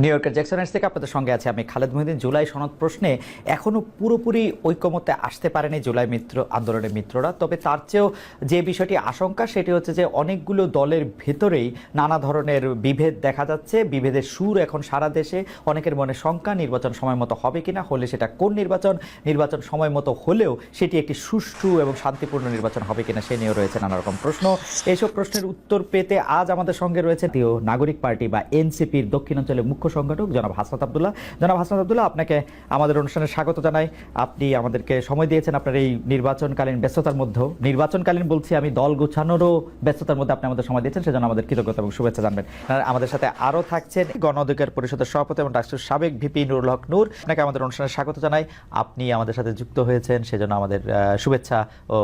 New ইয়র্কের জ্যাকসনের থেকে আপনাদের সঙ্গে আছে আমি খালেদ মহিদিন জুলাই সনদ প্রশ্নে এখনও পুরোপুরি ঐক্যমতে আসতে পারেনি জুলাই মিত্র, আন্দোলনের মিত্ররা। তবে তার চেয়েও যে বিষয়টি আশঙ্কা, সেটি হচ্ছে যে অনেকগুলো দলের ভেতরেই নানা ধরনের বিভেদ দেখা যাচ্ছে। বিভেদের সুর এখন সারা দেশে। অনেকের মনে শঙ্কা, নির্বাচন সময় মতো হবে কিনা, হলে সেটা কোন নির্বাচন নির্বাচন সময় মতো হলেও সেটি একটি সুষ্ঠু এবং শান্তিপূর্ণ নির্বাচন হবে কিনা সে নিয়েও রয়েছে নানা রকম প্রশ্ন। এইসব প্রশ্নের উত্তর পেতে আজ আমাদের সঙ্গে রয়েছে নাগরিক পার্টি বা এনসিপির দক্ষিণাঞ্চলে মুখ্য সংগঠক জনাব হাসনাত আবদুল্লাহ। জনাব হাসনাত আবদুল্লাহ, আপনাকে আমাদের অনুষ্ঠানে স্বাগত জানাই। আপনি আমাদেরকে সময় দিয়েছেন আপনার এই নির্বাচনকালীন ব্যস্ততার মধ্যেও। নির্বাচনকালীন বলছি আমি, দল গুছানোরও ব্যস্ততার মধ্যে আপনি আমাদের সময় দিয়েছেন, সেজন্য আমাদের কৃতজ্ঞতা এবং শুভেচ্ছা জানবেন। আমাদের সাথে আরও থাকছেন গণ অধিকার পরিষদের সভাপতি এবং রাষ্ট্রের সাবেক ভিপি নুরুল হক নূর। আপনাকে আমাদের অনুষ্ঠানে স্বাগত জানাই। আপনি আমাদের সাথে যুক্ত হয়েছেন, সেজন্য আমাদের শুভেচ্ছা ও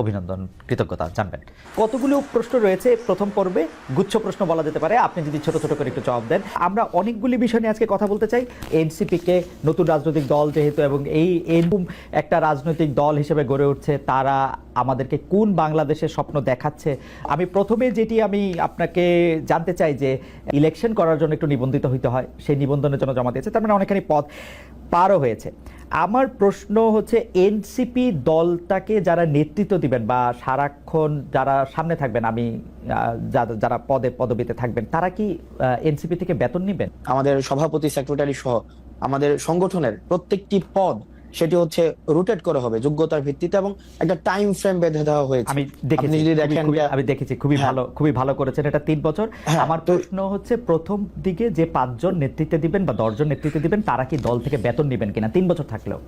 অভিনন্দন, কৃতজ্ঞতা জানবেন। কতগুলো প্রশ্ন রয়েছে, প্রথম পর্বে গুচ্ছ প্রশ্ন বলা যেতে পারে। আপনি যদি ছোট ছোট করে একটু জবাব দেন। আমরা অনেকগুলি বিষয় নিয়ে আজকে কথা বলতে চাই। এনসিপিকে নতুন রাজনৈতিক দল যেহেতু এবং এই এরকম একটা রাজনৈতিক দল হিসেবে গড়ে উঠছে, তারা আমাদেরকে কোন বাংলাদেশের স্বপ্ন দেখাচ্ছে? আমি প্রথমে যেটি আমি আপনাকে জানতে চাই যে, ইলেকশন করার জন্য একটু নিবন্ধিত হইতে হয়, সেই নিবন্ধনের জন্য জমা দিয়েছে, তার মানে অনেকখানি পথ পারও হয়েছে। আমার প্রশ্ন হচ্ছে এনসিপি দলটাকে যারা নেতৃত্ব দিবেন বা সারাক্ষণ যারা সামনে থাকবেন, আমি যারা- পদে, পদবিতে থাকবেন, তারা কি এনসিপি থেকে বেতন নেবেন? আমাদের সভাপতি সেক্রেটারি সহ আমাদের সংগঠনের প্রত্যেকটি পদ সেটি হচ্ছে রোটেট করে হবে যোগ্যতার ভিত্তিতে এবং একটা টাইম ফ্রেম বেঁধে দেওয়া হয়েছে। আমি দেখেছি যদি দেখেন আমি দেখেছি খুবই হ্যাঁ। ভালো খুবই ভালো করেছেন এটা তিন বছর। হ্যাঁ, আমার প্রশ্ন হচ্ছে প্রথম দিকে যে পাঁচজন নেতৃত্ব দিবেন বা দশজন নেতৃত্ব দিবেন তারা কি দল থেকে বেতন নেবেন কিনা? তিন বছর থাকলেও।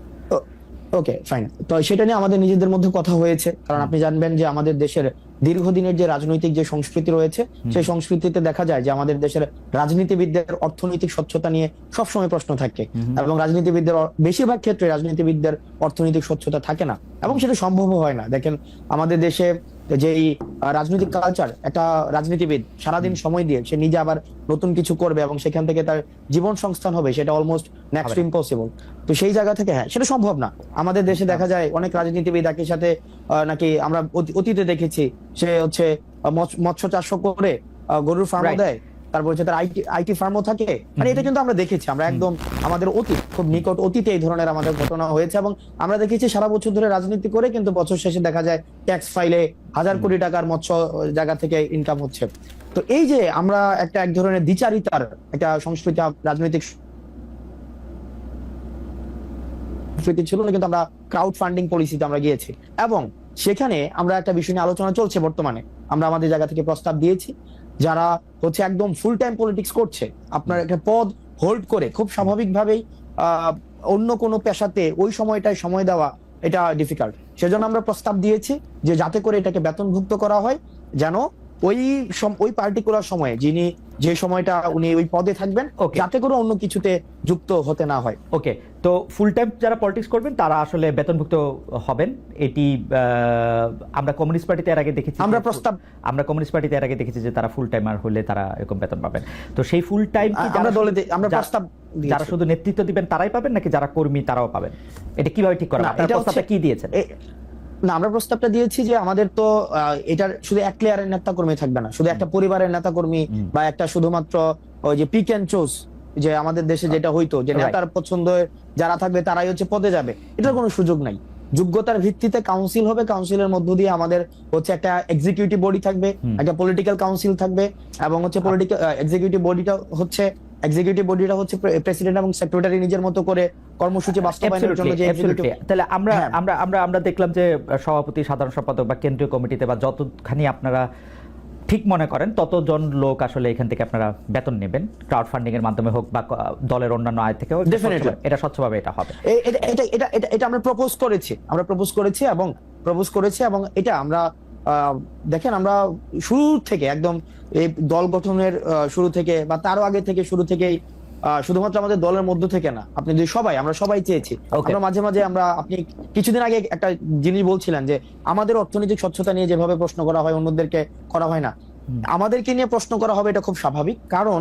ওকে ফাইন তো সেটা নিয়ে আমাদের নিজেদের মধ্যে কথা হয়েছে। কারণ আপনি জানবেন যে আমাদের দেশের দীর্ঘদিনের যে রাজনৈতিক যে সংস্কৃতি রয়েছে সেই সংস্কৃতিতে দেখা যায় যে আমাদের দেশের রাজনীতিবিদদের অর্থনৈতিক স্বচ্ছতা নিয়ে সবসময় প্রশ্ন থাকে এবং রাজনীতিবিদদের বেশিরভাগ ক্ষেত্রে রাজনীতিবিদদের অর্থনৈতিক স্বচ্ছতা থাকে না এবং সেটা সম্ভব হয় না। দেখেন আমাদের দেশে যে এই রাজনৈতিক কালচার একটা রাজনীতিবিদ সারাদিন সময় দিয়ে সে নিজে আবার নতুন কিছু করবে এবং সেখান থেকে তার জীবন সংস্থান হবে সেটা অলমোস্ট নেক্সট। ইম্পসিবল তো সেই জায়গা থেকে হ্যাঁ সেটা সম্ভব না। আমাদের দেশে দেখা যায় অনেক রাজনীতিবিদ একই সাথে আহ, নাকি আমরা অতীতে দেখেছি সে হচ্ছে মৎস্য চাষ করে গরুর ফার্ম দেয় তারপর হচ্ছে তার আইটি আইটি ফার্মও থাকে। মানে এটা কিন্তু আমরা দেখেছি আমরা একদম আমাদের অতীত খুব নিকট অতীতে এই ধরনের আমাদের ঘটনা হয়েছে এবং আমরা দেখেছি সারা বছর ধরে রাজনীতি করে কিন্তু বছর শেষে দেখা যায় ট্যাক্স ফাইলে হাজার কোটি টাকার মৎস্য জায়গা থেকে ইনকাম হচ্ছে। তো এই যে আমরা একটা এক ধরনের দ্বিচারিতার একটা সংস্কৃতি রাজনৈতিক সংস্কৃতি ছিল না কিন্তু আমরা ক্রাউড ফান্ডিং পলিসিতে আমরা গিয়েছি। এবং সেখানে আমরা একটা বিষয় নিয়ে আলোচনা চলছে বর্তমানে। আমরা আমাদের জায়গা থেকে প্রস্তাব দিয়েছি। যারা হচ্ছে একদম ফুল টাইম পলিটিক্স করছে আপনার একটা পদ হোল্ড করে খুব স্বাভাবিকভাবেই অন্য কোনো পেশাতে ওই সময়টায় সময় দেওয়া এটা ডিফিকাল্ট সেজন্য আমরা প্রস্তাব দিয়েছি যে যাতে করে এটাকে বেতনভুক্ত করা হয় যেন ওই ওই পার্টিকুলার সময়ে যিনি যে সময়টা উনি ওই পদে থাকবেন. যাতে করে অন্য কিছুতে যুক্ত হতে না হয়। ওকে তো ফুল টাইম যারা পলিটিক্স করবেন তারা আসলে বেতনভুক্ত হবেন। এটি আমরা কমিউনিস্ট পার্টিতে এর আগে দেখেছি আমরা প্রস্তাব- আমরা কমিউনিস্ট পার্টিতে এর আগে দেখেছি যে তারা ফুল টাইমার হলে তারা এরকম বেতন পাবেন। তো সেই ফুল টাইম আমরা দলে আমরা প্রস্তাব যারা শুধু নেতৃত্ব দিবেন তারাই পাবেন নাকি যারা কর্মী তারাও পাবেন? এটা কীভাবে ঠিক করা আপনারা এটা প্রস্তাবটা কি দিয়েছেন? না আমরা প্রস্তাবটা দিয়েছি যে আমাদের তো এটার শুধু এক লেয়ারের নেতা কর্মী থাকবে না। শুধু একটা পরিবারের নেতা কর্মী বা একটা শুধুমাত্র ওই যে পিক এন্ড চুজ যে আমাদের দেশে যেটা হইতো যে নেতার পছন্দ যারা থাকবে তারাই হচ্ছে পদে যাবে। এটার কোনো সুযোগ নাই। যোগ্যতার ভিত্তিতে কাউন্সিল হবে কাউন্সিলের মধ্য দিয়ে আমাদের হচ্ছে একটা এক্সিকিউটিভ বডি থাকবে একটা পলিটিক্যাল কাউন্সিল থাকবে এবং হচ্ছে পলিটিক্যাল এক্সিকিউটিভ বডিটা হচ্ছে এক্সিকিউটিভ বডিটা হচ্ছে প্রেসিডেন্ট এবং সেক্রেটারি নিজের মতো করে কর্মসূচি বাস্তবায়নের জন্য যে তাহলে আমরা হ্যাঁ। আমরা আমরা আমরা দেখলাম যে সভাপতি সাধারণ সম্পাদক বা কেন্দ্রীয় কমিটিতে বা যতখানি আপনারা ঠিক মনে করেন ততজন লোক আসলে এখান থেকে আপনারা বেতন নেবেন ক্রাউড ফান্ডিং এর মাধ্যমে হোক বা দলের অন্যান্য আয় থেকে হোক এটা স্বচ্ছভাবে- এটা হবে। এটা এটা এটা আমরা প্রপোজ করেছি আমরা প্রপোজ করেছি এবং প্রপোজ করেছি এবং এটা আমরা দেখেন আমরা শুরু থেকে একদম এই দল গঠনের শুরু থেকে বা তারও আগে থেকে শুরু থেকেই শুধুমাত্র আমাদের দলের মধ্য থেকে না আপনি যদি সবাই আমরা সবাই চেয়েছি. আমরা মাঝে মাঝে আমরা আপনি কিছুদিন আগে একটা জিনিস বলছিলেন যে আমাদের অর্থনৈতিক স্বচ্ছতা নিয়ে যেভাবে প্রশ্ন করা হয় অন্যদেরকে করা হয় না আমাদেরকে নিয়ে প্রশ্ন করা হবে এটা খুব স্বাভাবিক। কারণ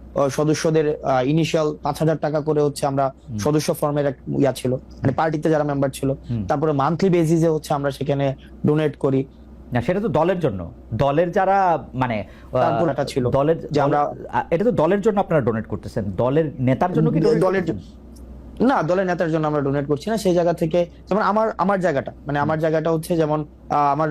সদস্যদের ইনিশিয়াল পাঁচ হাজার টাকা করে হচ্ছে আমরা সদস্য ফর্মের এক ইয়া ছিল মানে পার্টিতে যারা মেম্বার ছিল। তারপরে মান্থলি বেসিসে হচ্ছে আমরা সেখানে ডোনেট করি। না সেটা তো দলের জন্য। দলের যারা মানে ছিল দলের যে আমরা- এটা তো দলের জন্য আপনারা ডোনেট করতেছেন। দলের নেতার জন্য কি দলের? না দলের নেতার জন্য আমরা ডোনেট করছি না সেই জায়গা থেকে যেমন আমার আমার জায়গাটা মানে আমার জায়গাটা হচ্ছে যেমন আমার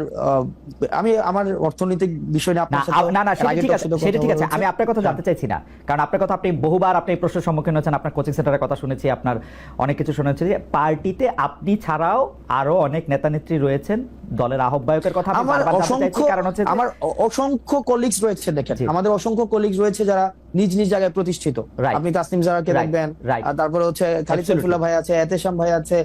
আমি আমার অর্থনৈতিক বিষয় নিয়ে আপনার সাথে না না সেটা ঠিক আছে সেটা ঠিক আছে আমি আপনার কথা জানতে চাইছি না কারণ আপনার কথা আপনি বহুবার আপনি এই প্রশ্নের সম্মুখীন হয়েছেন আপনার কোচিং সেন্টারের কথা শুনেছি আপনার অনেক কিছু শুনেছি যে পার্টিতে আপনি ছাড়াও আরও অনেক নেতা নেত্রী রয়েছেন দলের আহ্বায়কের কথা আমি আমার অসংখ্য কারণ হচ্ছে আমার অসংখ্য কলিগস রয়েছে দেখেন আমাদের অসংখ্য কলিগস রয়েছে যারা নিজ নিজ জায়গায় প্রতিষ্ঠিত। আপনি তাসনিম জারাকে দেখবেন তারপরে হচ্ছে খালিদ. সাইফুল্লাহ ভাই আছে এতেশাম ভাই আছে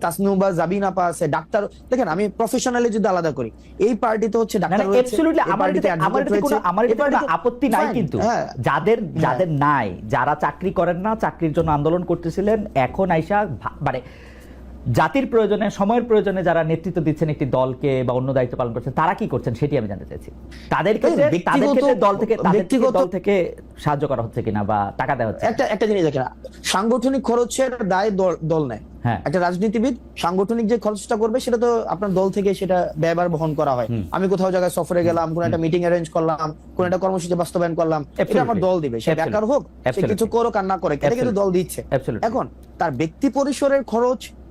তাসনুবা জাবিন আপা আছে ডাক্তার দেখেন আমি প্রফেশনালি যদি আলাদা করি এই পার্টিতে হচ্ছে ডাক্তার absolutely, আমার এটাতে- আমার এটাতে কোনো আমার এটাতে কোনো আপত্তি নাই কিন্তু। হ্যাঁ। যাদের যাদের নাই যারা চাকরি করেন না চাকরির জন্য আন্দোলন করতেছিলেন এখন আইসা মানে জাতির প্রয়োজনে সময়ের প্রয়োজনে যারা নেতৃত্ব দিচ্ছেন একটি দলকে বা অন্য দায়িত্ব পালন করছেন তারা কি করছেন সেটি আমি জানতে চাইছি। তাদের ক্ষেত্রে দল থেকে ব্যক্তিগত- দল থেকে সাহায্য করা হচ্ছে কিনা বা টাকা দেওয়া হচ্ছে? একটা একটা জিনিস দেখেন সাংগঠনিক খরচের দায় দল- নেয়। হ্যাঁ। একটা রাজনীতিবিদ সাংগঠনিক যে খরচটা করবে সেটা তো আপনার দল থেকে সেটা ব্যয়বার বহন করা হয়। আমি কোথাও জায়গায় সফরে গেলাম কোন একটা মিটিং অ্যারেঞ্জ করলাম কোন একটা কর্মসূচি বাস্তবায়ন করলাম এটা আমার দল দিবে। সে. বেকার হোক সে কিছু করুক আর না করে এটা কিন্তু দল দিচ্ছে। এখন তার ব্যক্তি পরিসরের খরচ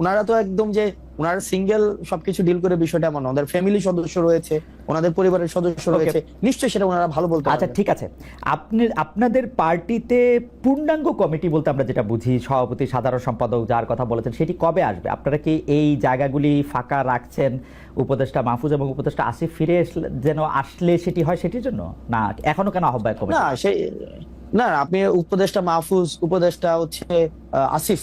ওনারা তো একদম যে ওনারা সিঙ্গেল সবকিছু ডিল করে বিষয়টা এমন না। ওনাদের ফ্যামিলি সদস্য রয়েছে ওনাদের পরিবারের সদস্য রয়েছে। নিশ্চয়ই সেটা ওনারা ভালো বলতে আচ্ছা ঠিক আছে। আপনি আপনাদের পার্টিতে পূর্ণাঙ্গ কমিটি বলতে আমরা যেটা বুঝি সভাপতি সাধারণ সম্পাদক যার কথা বলেছেন সেটি কবে আসবে? আপনারা কি এই জায়গাগুলি ফাঁকা রাখছেন? উপদেষ্টা মাহফুজ এবং উপদেষ্টা আসিফ ফিরে যেন আসলে সেটি হয় সেটির জন্য? না এখনও কেন আহ্বায়ক না সেই না আপনি উপদেষ্টা মাহফুজ উপদেষ্টা হচ্ছে আসিফ।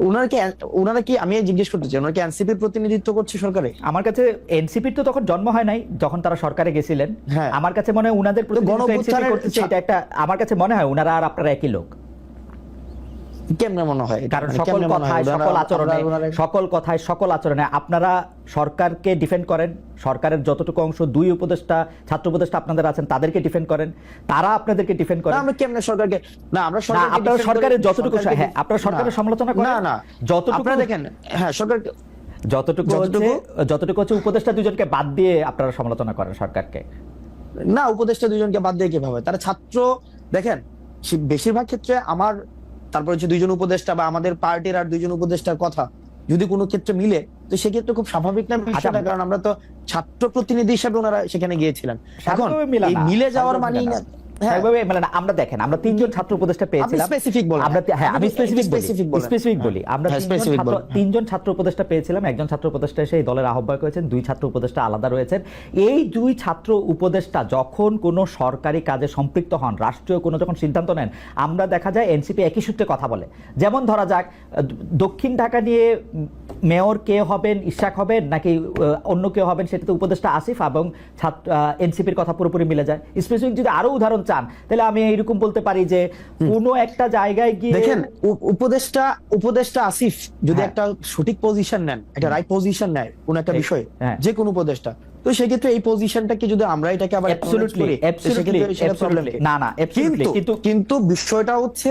ওনারা কি ওনারা কি আমি জিজ্ঞেস করতে চাই ওনারা কি এনসিপির প্রতিনিধিত্ব করছে সরকারে? আমার কাছে এনসিপির তো তখন জন্ম হয় নাই যখন তারা সরকারে গেছিলেন। হ্যাঁ। আমার কাছে মনে হয় ওনাদের এটা একটা আমার কাছে মনে হয় ওনারা আর আপনারা একই লোক। কেমনে মনে হয় কারণ মানে সকল? কথায় সকল আচরণে সকল কথায় সকল আচরণে আপনারা সরকারকে ডিফেন্ড করেন। সরকারের যতটুকু অংশ দুই উপদেষ্টা ছাত্র উপদেষ্টা আপনাদের আছেন তাদেরকে ডিফেন্ড করেন। তারা আপনাদেরকে ডিফেন্ড করেন। আমরা কেমনে সরকারকে না আমরা সরকারকে আপনারা সরকারের যতটুকু হ্যাঁ আপনারা সরকারের সমালোচনা করেন। না না। যতটুকু আপনারা দেখেন হ্যাঁ সরকার যতটুকু হচ্ছে যতটুকু- যতটুকু হচ্ছে উপদেষ্টা দুজনকে বাদ দিয়ে আপনারা সমালোচনা করেন সরকারকে। না উপদেষ্টা দুজনকে বাদ দিয়ে কীভাবে? তারা ছাত্র দেখেন বেশিরভাগ ক্ষেত্রে আমার তারপর হচ্ছে দুইজন উপদেষ্টা বা আমাদের পার্টির আর দুইজন উপদেষ্টার কথা যদি কোনো ক্ষেত্রে মিলে তো সেক্ষেত্রে খুব স্বাভাবিক না বিষয়টা? আচ্ছা, কারণ আমরা তো ছাত্র প্রতিনিধি হিসাবে ওনারা সেখানে গিয়েছিলেন। এখন মিলে যাওয়ার মানে মানেই না মানে আমরা দেখেন আমরা তিনজন ছাত্র উপদেষ্টা পেয়েছিলাম। আমরা হ্যাঁ আমি স্পেসিফিক বলি। স্পেসিফিক বলি। আমরা হ্যাঁ, তিনজন ছাত্র বলেন। তিনজন ছাত্র উপদেষ্টা পেয়েছিলাম একজন ছাত্র উপদেষ্টা এসে এই দলের আহ্বায়ক হয়েছেন দুই ছাত্র উপদেষ্টা আলাদা রয়েছেন। এই দুই ছাত্র উপদেষ্টা যখন কোনো সরকারি কাজে সম্পৃক্ত হন রাষ্ট্রীয় কোনো যখন সিদ্ধান্ত নেন আমরা দেখা যায় এনসিপি একই সূত্রে কথা বলে। যেমন ধরা যাক দক্ষিণ ঢাকা নিয়ে মেয়র কে হবেন ইশাক হবেন নাকি অন্য কেউ হবেন সেটাতে উপদেষ্টা আসিফ এবং ছাত্র এনসিপির কথা পুরোপুরি মিলে যায়। স্পেসিফিক যদি আরও উদাহরণ চান তাহলে আমি এইরকম বলতে পারি যে কোনো একটা জায়গায় গিয়ে দেখেন উপদেশটা উপদেষ্টা আসিফ যদি হ্যাঁ। একটা সঠিক পজিশন নেন একটা রাইট পজিশন নেয় কোন একটা বিষয় হ্যাঁ। যে কোন উপদেশটা তো সেক্ষেত্রে এই পজিশনটাকে যদি আমরা এটাকে আবার? না, না, কিন্তু- কিন্তু বিষয়টা হচ্ছে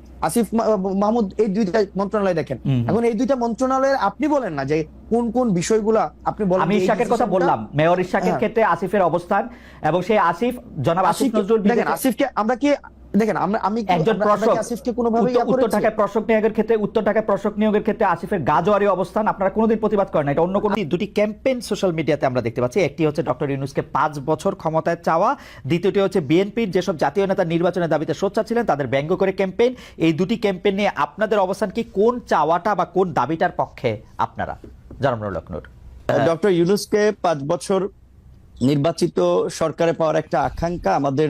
আসিফ মাহমুদ এই দুইটা মন্ত্রণালয় দেখেন। এখন এই দুইটা মন্ত্রণালয়ের আপনি বলেন না যে কোন কোন বিষয়গুলা আপনি বলেন আমি ইশাকের কথা বললাম। মেয়র ইশাকের হ্যাঁ। ক্ষেত্রে আসিফের অবস্থান এবং সেই আসিফ জনাব আসিফ নজরুল দেখেন আসিফকে আমরা কি দেখেন আমরা আমি একজন প্রশক আসিফকে কোনোভাবে উত্তর-? ঢাকায় প্রশক নিয়োগের ক্ষেত্রে উত্তর ঢাকায় প্রশক নিয়োগের ক্ষেত্রে আসিফের গাজোয়ারি অবস্থান আপনারা কোনোদিন প্রতিবাদ করেন না। এটা অন্য কোনো দুটি ক্যাম্পেইন সোশ্যাল মিডিয়াতে আমরা দেখতে পাচ্ছি। একটি হচ্ছে ডক্টর ইউনুসকে পাঁচ বছর ক্ষমতায় চাওয়া। দ্বিতীয়টি হচ্ছে বিএনপির যেসব জাতীয় নেতা নির্বাচনের দাবিতে সোচ্চার ছিলেন তাদের ব্যঙ্গ করে ক্যাম্পেইন। এই দুটি ক্যাম্পেইন নিয়ে আপনাদের অবস্থান কি? কোন চাওয়াটা বা কোন দাবিটার পক্ষে আপনারা? লক্ষ্ণৌর। ডক্টর ইউনুসকে পাঁচ বছর নির্বাচিত সরকারে পাওয়ার একটা আকাঙ্ক্ষা আমাদের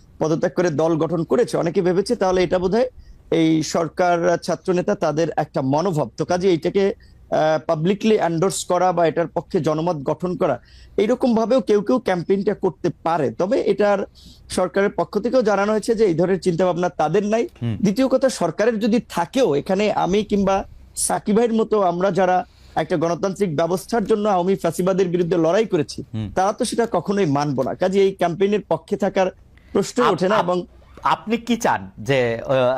পদত্যাগ করে দল গঠন করেছে। অনেকে ভেবেছে তাহলে এটা বোধহয় এই সরকার ছাত্র নেতা তাদের একটা মনোভাব। তো কাজে এইটাকে পাবলিকলি এন্ডোর্স করা বা এটার পক্ষে জনমত গঠন করা এইরকম ভাবেও কেউ কেউ ক্যাম্পেইনটা করতে পারে। তবে এটার সরকারের পক্ষ থেকেও জানানো হয়েছে যে এই ধরনের চিন্তা ভাবনা তাদের নাই। দ্বিতীয় কথা সরকারের যদি থাকেও এখানে আমি কিংবা সাকিব ভাইয়ের মতো আমরা যারা একটা গণতান্ত্রিক ব্যবস্থার জন্য আওয়ামী ফ্যাসিবাদের বিরুদ্ধে লড়াই করেছি তারা তো সেটা কখনোই মানবো না। কাজে এই ক্যাম্পেইনের পক্ষে থাকার প্রশ্ন ওঠে না এবং আপনি কি চান যে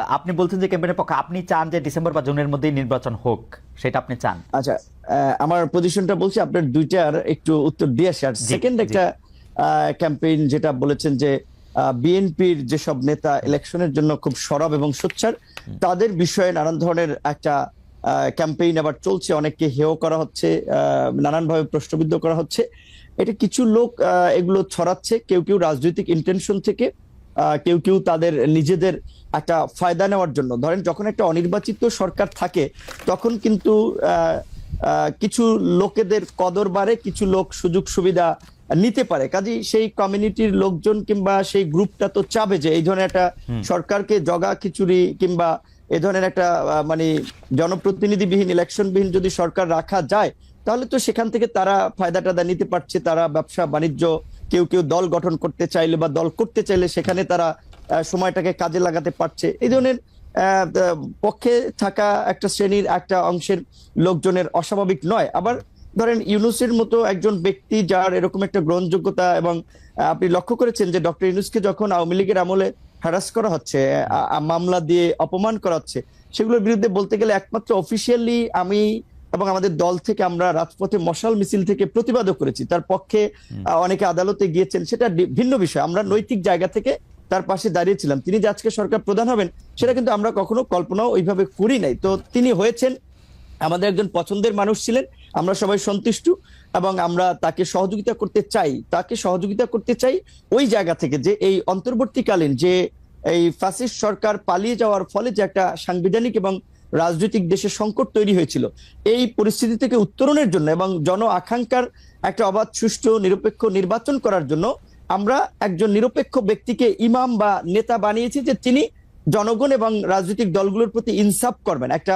আপনি বলছেন যে ক্যাম্পেইনের পক্ষে আপনি চান যে ডিসেম্বর বা জুনের মধ্যেই নির্বাচন হোক সেটা আপনি চান? আচ্ছা আমার পজিশনটা বলছি আপনার দুইটার একটু উত্তর দিয়ে আসি। আর সেকেন্ড। একটা ক্যাম্পেইন যেটা বলেছেন যে বিএনপির যেসব নেতা ইলেকশনের জন্য খুব সরব এবং সোচ্চার তাদের বিষয়ে নানান ধরনের একটা ক্যাম্পেইন আবার চলছে। অনেককে হেয় করা হচ্ছে আহ, নানানভাবে প্রশ্নবিদ্ধ করা হচ্ছে। এটা কিছু লোক এগুলো ছড়াচ্ছে। কেউ কেউ রাজনৈতিক ইন্টেনশন থেকে কেউ কেউ তাদের নিজেদের একটা ফায়দা নেওয়ার জন্য। ধরেন যখন একটা অনির্বাচিত সরকার থাকে তখন কিন্তু কিছু লোকেদের কদর বাড়ে কিছু লোক সুযোগ সুবিধা নিতে পারে। কাজেই সেই কমিউনিটির লোকজন কিংবা সেই গ্রুপটা তো চাবে যে এই ধরনের একটা সরকারকে জগা খিচুড়ি কিংবা এ ধরনের একটা মানে জনপ্রতিনিধিবিহীন ইলেকশনবিহীন যদি সরকার রাখা যায়, তাহলে তো সেখান থেকে তারা ফায়দা টায়দা নিতে পারছে, তারা ব্যবসা, বাণিজ্য, কেউ কেউ দল গঠন করতে চাইলে বা দল করতে চাইলে সেখানে তারা সময়টাকে কাজে লাগাতে পারছে। এই ধরনের পক্ষে থাকা একটা শ্রেণির একটা অংশের লোকজনের অস্বাভাবিক নয়। আবার ধরেন ইউনুসের মতো একজন ব্যক্তি যার এরকম একটা গ্রহণযোগ্যতা এবং আপনি লক্ষ্য করেছেন যে ডক্টর ইউনুসকে যখন আওয়ামী লীগের আমলে হ্যারাস করা হচ্ছে মামলা দিয়ে অপমান করা হচ্ছে সেগুলোর বিরুদ্ধে বলতে গেলে একমাত্র অফিসিয়ালি আমি এবং আমাদের দল থেকে আমরা রাজপথে মশাল মিছিল থেকে প্রতিবাদও করেছি। তার পক্ষে অনেকে আদালতে গিয়েছেন সেটা ভিন্ন বিষয়। আমরা নৈতিক জায়গা থেকে তার পাশে দাঁড়িয়েছিলাম। তিনি যে আজকে সরকার প্রধান হবেন সেটা কিন্তু আমরা কখনো কল্পনাও ওইভাবে করি নাই। তো তিনি হয়েছেন আমাদের একজন পছন্দের মানুষ ছিলেন, আমরা সবাই সন্তুষ্ট এবং আমরা তাকে সহযোগিতা করতে চাই, তাকে সহযোগিতা করতে চাই ওই জায়গা থেকে যে এই অন্তর্বর্তীকালীন যে এই ফ্যাসিস্ট সরকার পালিয়ে যাওয়ার ফলে যে একটা সাংবিধানিক এবং রাজনৈতিক দেশের সংকট তৈরি হয়েছিল, এই পরিস্থিতি থেকে উত্তরণের জন্য এবং জন আকাঙ্ক্ষার একটা অবাধ, সুষ্ঠু, নিরপেক্ষ নির্বাচন করার জন্য আমরা একজন নিরপেক্ষ ব্যক্তিকে ইমাম বা নেতা বানিয়েছি যে তিনি জনগণ এবং রাজনৈতিক দলগুলোর প্রতি ইনসাফ করবেন, একটা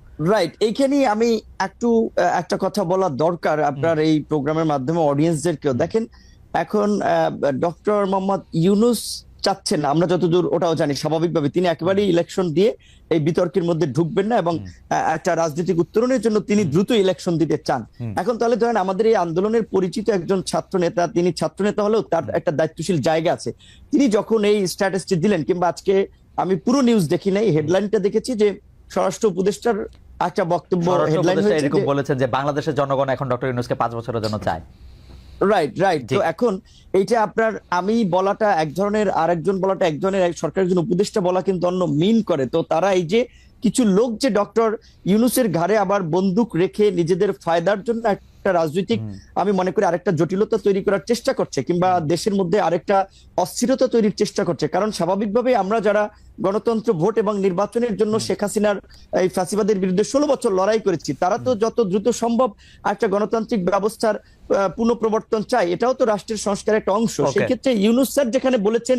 রাইট এইখানে আমি একটু একটা কথা বলা দরকার আপনার এই প্রোগ্রামের মাধ্যমে অডিয়েন্সদেরকেও দেখেন এখন ডক্টর মোহাম্মদ ইউনুস চাচ্ছেন না আমরা যতদূর ওটাও জানি স্বাভাবিকভাবে তিনি একেবারেই ইলেকশন দিয়ে এই বিতর্কের মধ্যে ঢুকবেন না এবং একটা রাজনৈতিক উত্তরণের জন্য তিনি দ্রুত ইলেকশন দিতে চান। এখন তাহলে ধরেন আমাদের এই আন্দোলনের পরিচিত একজন ছাত্র নেতা তিনি ছাত্র নেতা হলেও তার একটা দায়িত্বশীল জায়গা আছে। তিনি যখন এই স্ট্যাটাসটি দিলেন কিংবা আজকে আমি পুরো নিউজ দেখি নাই হেডলাইনটা দেখেছি যে স্বরাষ্ট্র উপদেষ্টার একটা বক্তব্য হেডলাইন এরকম বলেছেন যে বাংলাদেশের জনগণ এখন ডক্টর ইউনুসকে পাঁচ বছরের জন্য চায়। রাইট রাইট তো এখন এইটা আপনার আমি বলাটা এক ধরনের আরেকজন বলাটা এক ধরনের এক সরকারের একজন উপদেষ্টা বলা কিন্তু অন্য মিন করে। তো তারা এই যে কিছু লোক যে ডক্টর ইউনুসের ঘাড়ে আবার বন্দুক রেখে নিজেদের ফায়দার জন্য একটা রাজনৈতিক আমি মনে করি আরেকটা জটিলতা তৈরি করার চেষ্টা করছে কিংবা দেশের মধ্যে আরেকটা অস্থিরতা তৈরির চেষ্টা করছে। কারণ স্বাভাবিকভাবে আমরা যারা গণতন্ত্র ভোট এবং নির্বাচনের জন্য শেখ হাসিনার এই ফ্যাসিবাদের বিরুদ্ধে ষোলো বছর লড়াই করেছি তারা তো যত দ্রুত সম্ভব একটা গণতান্ত্রিক ব্যবস্থার পুনঃপ্রবর্তন চাই এটাও তো রাষ্ট্রের সংস্কারের একটা অংশ। সেক্ষেত্রে ইউনুস স্যার যেখানে বলেছেন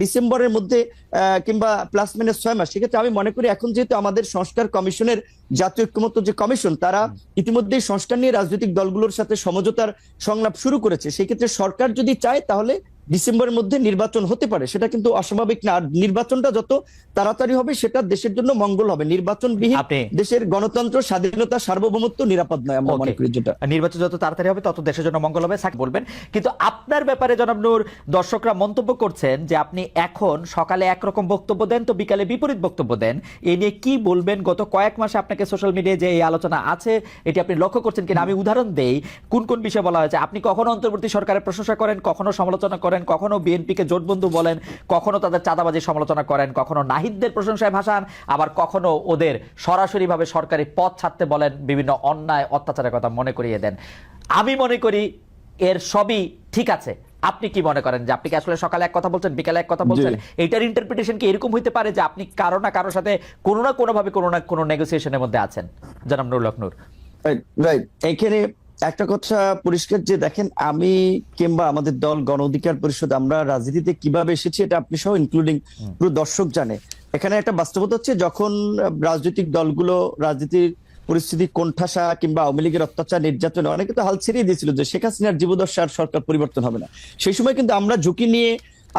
ডিসেম্বরের মধ্যে আহ, কিংবা প্লাস মাইনাস ছয় মাস সেক্ষেত্রে আমি মনে করি এখন যেহেতু আমাদের সংস্কার কমিশনের জাতীয় ঐক্যমত্য যে কমিশন তারা ইতিমধ্যেই সংস্কার নিয়ে রাজনৈতিক দলগুলোর সাথে সমঝোতার সংলাপ শুরু করেছে। সেক্ষেত্রে সরকার যদি চায় তাহলে ডিসেম্বরের মধ্যে নির্বাচন হতে পারে সেটা কিন্তু অস্বাভাবিক না। আর নির্বাচনটা যত তাড়াতাড়ি হবে সেটা দেশের জন্য মঙ্গল হবে। নির্বাচনবিহীন দেশের গণতন্ত্র স্বাধীনতা সার্বভৌমত্ব নিরাপদ নয় আমরা মনে করি যেটা। নির্বাচন যত তাড়াতাড়ি হবে তত দেশের জন্য মঙ্গল হবে বলবেন। কিন্তু আপনার ব্যাপারে জনাব নূর দর্শকরা মন্তব্য করছেন যে আপনি এখন সকালে একরকম বক্তব্য দেন তো বিকালে বিপরীত বক্তব্য দেন। এ নিয়ে কি বলবেন? গত কয়েক মাসে আপনাকে সোশ্যাল মিডিয়ায় যে এই আলোচনা আছে এটি আপনি লক্ষ্য করছেন কিনা? আমি উদাহরণ দেই কোন কোন বিষয়ে বলা হয়েছে? আপনি কখনো অন্তর্বর্তী সরকারের প্রশংসা করেন কখনো সমালোচনা করেন? কখনো বিএনপিকে জোটবন্ধু বলেন কখনো তাদের চাঁদাবাজি সমালোচনা করেন কখনো নাহিদদের প্রশংসায় ভাসান আবার কখনো ওদের সরাসরিভাবে সরকারি পথ ছাড়তে বলেন বিভিন্ন অন্যায় অত্যাচারের কথা মনে করিয়ে দেন। আমি মনে করি এর সবই ঠিক আছে। আপনি কি মনে করেন যে আপনি কি আসলে সকালে এক কথা বলছেন বিকালে এক কথা বলছেন? এইটার ইন্টারপ্রিটেশন কি এরকম হইতে পারে যে আপনি কারও না কারোর সাথে কোনো না কোনো ভাবে কোনো না কোনো নেগোসিয়েশনের মধ্যে আছেন? জনাব নূর। রাইট এখানে একটা কথা পরিষ্কার যে দেখেন আমি কিংবা আমাদের দল গণ অধিকার পরিষদ আমরা রাজনীতিতে কীভাবে এসেছি এটা আপনি সহ ইনক্লুডিং পুরো দর্শক জানে। এখানে একটা বাস্তবতা হচ্ছে যখন রাজনৈতিক দলগুলো রাজনীতির পরিস্থিতি কোণঠাসা কিংবা আওয়ামী লীগের অত্যাচার নির্যাতনে অনেকে তো হাল ছেড়েই দিয়েছিল যে শেখ হাসিনার জীবদশার সরকার পরিবর্তন হবে না। সেই সময় কিন্তু আমরা ঝুঁকি নিয়ে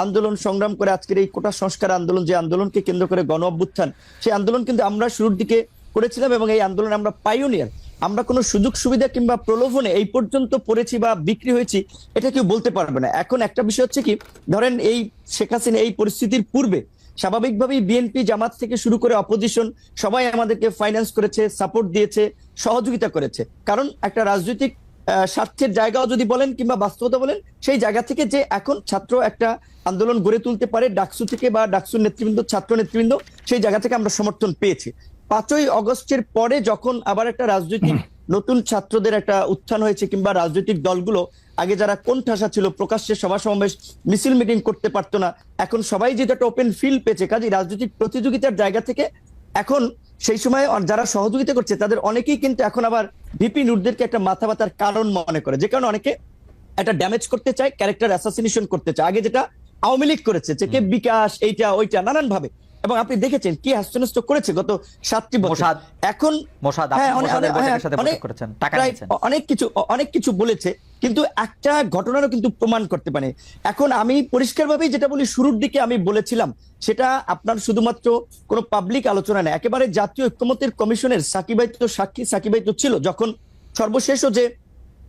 আন্দোলন সংগ্রাম করে আজকের এই কোটা সংস্কার আন্দোলন যে আন্দোলনকে কেন্দ্র করে গণ অভ্যুত্থান সেই আন্দোলন কিন্তু আমরা শুরুর দিকে করেছিলাম এবং এই আন্দোলনে আমরা পাইওনিয়ার আমরা কোনো সুযোগ সুবিধা কিংবা প্রলোভনে এই পর্যন্ত পড়েছি বা বিক্রি হয়েছি, এটা কেউ বলতে পারবে না। এখন একটা বিষয় হচ্ছে কি, ধরেন এই শেখ হাসিনা এই পরিস্থিতির পূর্বে স্বাভাবিকভাবেই বিএনপি জামাত থেকে শুরু করে অপোজিশন সবাই আমাদেরকে ফাইন্যান্স করেছে সাপোর্ট দিয়েছে, সহযোগিতা করেছে। কারণ একটা রাজনৈতিক স্বার্থের জায়গাও যদি বলেন কিংবা বাস্তবতা বলেন, সেই জায়গা থেকে যে এখন ছাত্র একটা আন্দোলন গড়ে তুলতে পারে, ডাকসু থেকে বা ডাকসুর নেতৃবৃন্দ, ছাত্র নেতৃবৃন্দ, সেই জায়গা থেকে আমরা সমর্থন পেয়েছি। পাঁচই অগস্টের পরে যখন আবার একটা রাজনৈতিক নতুন ছাত্রদের একটা উত্থান হয়েছে কিংবা রাজনৈতিক দলগুলো আগে যারা কোন ঠাসা ছিল প্রকাশ্যে সভা সমাবেশ মিছিল মিটিং করতে পারতো না এখন সবাই যেটা একটা ওপেন ফিল্ড পেয়েছে কাজে রাজনৈতিক প্রতিযোগিতার জায়গা থেকে এখন সেই সময় যারা সহযোগিতা করছে তাদের অনেকেই কিন্তু এখন আবার ভিপি নুরদেরকে একটা মাথা ব্যথার কারণ মনে করে যে কারণে অনেকে একটা ড্যামেজ করতে চায় ক্যারেক্টার অ্যাসাসিনেশন করতে চায়। আগে যেটা আওয়ামী লীগ করেছে যে কে বিকাশ এইটা ওইটা নানান ভাবে এবং আপনি দেখেছেন কি হাস্যনষ্ট করেছে গত সাতটি বছর। এখন হ্যাঁ, অনেক- হ্যাঁ। অনেক কিছু অনেক কিছু বলেছে কিন্তু একটা ঘটনারও কিন্তু প্রমাণ করতে পারে। এখন আমি পরিষ্কারভাবেই যেটা বলি শুরুর দিকে আমি বলেছিলাম সেটা আপনার শুধুমাত্র কোনো পাবলিক আলোচনা নেই একেবারে জাতীয় ঐক্যমতের কমিশনের সাকিবাই তো সাক্ষী সাকিবাই তো ছিল যখন সর্বশেষও যে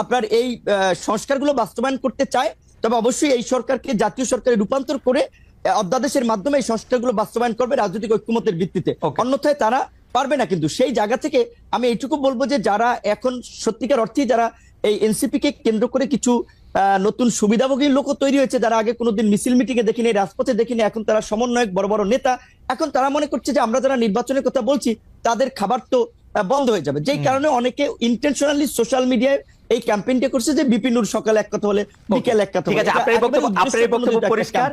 আপনার এই সংস্কারগুলো বাস্তবায়ন করতে চায় তবে অবশ্যই এই সরকারকে জাতীয় সরকারে রূপান্তর করে অধ্যাদেশের মাধ্যমে এই সংস্কারগুলো বাস্তবায়ন করবে রাজনৈতিক ঐক্যমতের ভিত্তিতে। অন্যথায় তারা পারবে না কিন্তু। সেই জায়গা থেকে আমি এইটুকু বলব যে যারা এখন সত্যিকার অর্থে যারা এই এনসিপি কে কেন্দ্র করে কিছু নতুন সুবিধাভোগী লোকও তৈরি হয়েছে যারা আগে কোনোদিন মিছিল মিটিং এ দেখিনি রাজপথে দেখিনি এখন তারা সমন্বয়ক বড় বড় নেতা এখন তারা মনে করছে যে আমরা যারা নির্বাচনের কথা বলছি তাদের খাবার তো বন্ধ হয়ে যাবে। যেই কারণে অনেকে ইন্টেনশনালি সোশ্যাল মিডিয়ায় এই ক্যাম্পেইনটা করছে যে বিপিনুর সকালে এক কথা বলে বিকেল এক কথা ঠিক আছে বলে। আপনার বক্তব্য আপনার বক্তব্য পরিষ্কার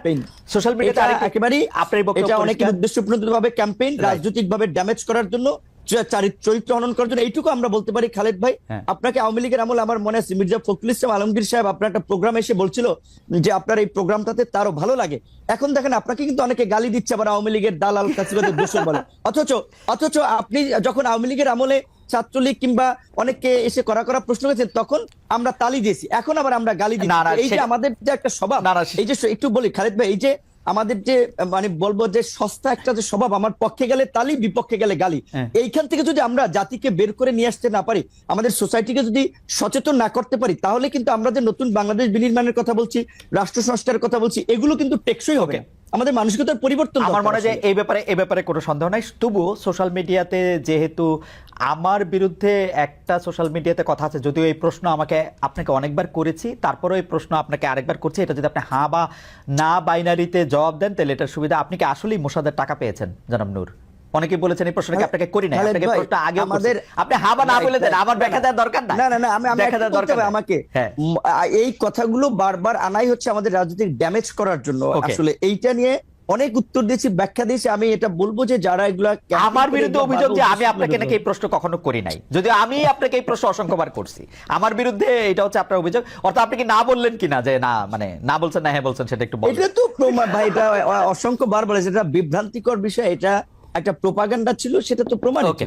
সোশ্যাল মিডিয়াতে আরেকটি- আপনার বক্তব্য এটা অনেক পরিষ্কার। উদ্দেশ্যপ্রণোদিত ভাবে ক্যাম্পেইন Right. রাজনৈতিক ভাবে ড্যামেজ করার জন্য চরিত্র হনন করার জন্য এইটুকু আমরা বলতে পারি খালেদ ভাই হ্যাঁ। আপনাকে আওয়ামী লীগের আমল আমার মনে আছে মির্জা ফখরুল ইসলাম আলমগীর সাহেব আপনার একটা প্রোগ্রাম এসে বলছিল যে আপনার এই প্রোগ্রামটাতে তারও ভালো লাগে এখন দেখেন আপনাকে কিন্তু অনেকে গালি দিচ্ছে আবার আওয়ামী লীগের দালাল দোষর বলে অথচ অথচ আপনি যখন আওয়ামী লীগের আমলে ছাত্রলীগ কিংবা অনেকে এসে করা করা প্রশ্ন করেছেন তখন আমরা তালি দিয়েছি এখন আবার আমরা গালি না, এই যে আমাদের যে একটা স্বভাব এই যে একটু বলি খালেদ ভাই এই যে আমাদের যে মানে বলব যে সস্তা একটা যে স্বভাব আমার পক্ষে গেলে তালি বিপক্ষে গেলে গালি হ্যাঁ। এইখান থেকে যদি আমরা জাতিকে বের করে নিয়ে আসতে না পারি আমাদের সোসাইটিকে যদি সচেতন না করতে পারি তাহলে কিন্তু আমরা যে নতুন বাংলাদেশ বিনির্মাণের কথা বলছি রাষ্ট্র সংস্কারের কথা বলছি এগুলো কিন্তু টেকসই হবে। আমাদের মানসিকতার পরিবর্তন আমার মনে হয় যে এই ব্যাপারে এই ব্যাপারে কোনো সন্দেহ নাই। তবুও সোশ্যাল মিডিয়াতে যেহেতু আমার বিরুদ্ধে একটা সোশ্যাল মিডিয়াতে কথা আছে যদিও এই প্রশ্ন আমাকে আপনাকে অনেকবার করেছি তারপরেও এই প্রশ্ন আপনাকে আরেকবার করছি। এটা যদি আপনি হাঁ বা না বাইনারিতে জবাব দেন তাহলে এটার সুবিধা আপনি কি আসলেই মোশাদের টাকা পেয়েছেন জনাব নূর? অনেকে বলেছেন এই প্রশ্নটা আপনাকে করি না আপনাকে প্রশ্ন আগে আমাদের- আপনি হা বা না বলে দেন. আমার ব্যাখ্যা দেওয়ার দরকার নাই। না না না আমি আমি ব্যাখ্যা দেওয়ার দরকার আমাকে। হ্যাঁ। এই কথাগুলো বারবার আনাই হচ্ছে আমাদের রাজনৈতিক ড্যামেজ করার জন্য। আসলে এইটা নিয়ে অনেক উত্তর দিয়েছি ব্যাখ্যা দিয়েছি। আমি এটা বলব যে যারা এগুলা আমার বিরুদ্ধে অভিযোগ যে আমি আপনাকে নাকি এই প্রশ্ন কখনো করি নাই। যদি আমি আপনাকে এই প্রশ্ন অসংখ্যবার করছি আমার বিরুদ্ধে এটা হচ্ছে আপনার অভিযোগ। অর্থাৎ আপনি কি না বললেন কিনা যে না মানে না বলছেন না হ্যাঁ বলছেন সেটা একটু এটা তো প্রমাণ ভাই এটা অসংখ্য বার বলেছে। এটা বিভ্রান্তিকর বিষয়। এটা একটা প্রোপাগান্ডা ছিল সেটা তো প্রমাণ ওকে